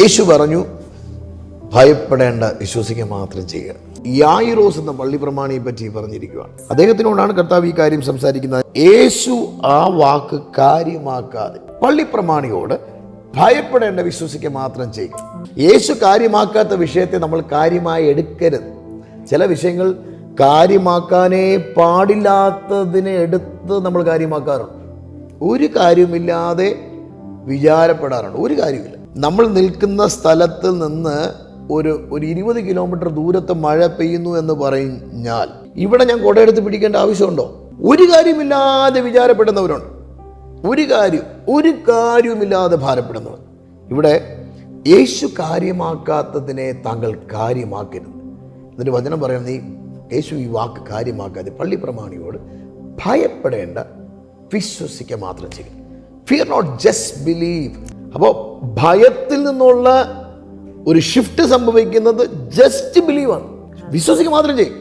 യേശു പറഞ്ഞു ഭയപ്പെടേണ്ട വിശ്വസിക്കുക മാത്രം ചെയ്യുക. യായിറോസ് എന്ന പള്ളി പ്രമാണിയെ പറ്റി പറഞ്ഞിരിക്കുകയാണ് അദ്ദേഹത്തിനോടാണ് കർത്താവ് ഈ കാര്യം സംസാരിക്കുന്നത്. യേശു ആ വാക്ക് കാര്യമാക്കാതെ പള്ളി പ്രമാണിയോട് ഭയപ്പെടേണ്ട വിശ്വസിക്കുക മാത്രം ചെയ്യുക. യേശു കാര്യമാക്കാത്ത വിഷയത്തെ നമ്മൾ കാര്യമായി എടുക്കരുത്. ചില വിഷയങ്ങൾ കാര്യമാക്കാനേ പാടില്ലാത്തതിനെ എടുത്ത് നമ്മൾ കാര്യമാക്കാറുണ്ട്. ഒരു കാര്യമില്ലാതെ വിചാരപ്പെടാറുണ്ട്. ഒരു കാര്യമില്ല നമ്മൾ നിൽക്കുന്ന സ്ഥലത്ത് നിന്ന് ഒരു ഒരു ഇരുപത് കിലോമീറ്റർ ദൂരത്ത് മഴ പെയ്യുന്നു എന്ന് പറഞ്ഞാൽ ഇവിടെ ഞാൻ കുടയെടുത്ത് പിടിക്കേണ്ട ആവശ്യമുണ്ടോ? ഒരു കാര്യമില്ലാതെ വിചാരപ്പെടുന്നവരുണ്ട്. ഒരു കാര്യം ഒരു കാര്യവുമില്ലാതെ ഭാരപ്പെടുന്നവർ. ഇവിടെ യേശു കാര്യമാക്കാത്തതിനെ താങ്കൾ കാര്യമാക്കരുത്. എന്നിട്ട് വചനം പറയാം നീ യേശു ഈ വാക്ക് കാര്യമാക്കാതെ പള്ളി പ്രമാണിയോട് ഭയപ്പെടേണ്ട വിശ്വസിക്കുക മാത്രം ചെയ്യും. ഫിയർ നോട്ട് ജസ്റ്റ് ബിലീവ് അപ്പോൾ ഭയത്തിൽ നിന്നുള്ള ഒരു ഷിഫ്റ്റ് സംഭവിക്കുന്നത് ജസ്റ്റ് ബിലീവാണ് വിശ്വസിക്കുക മാത്രം ചെയ്യും.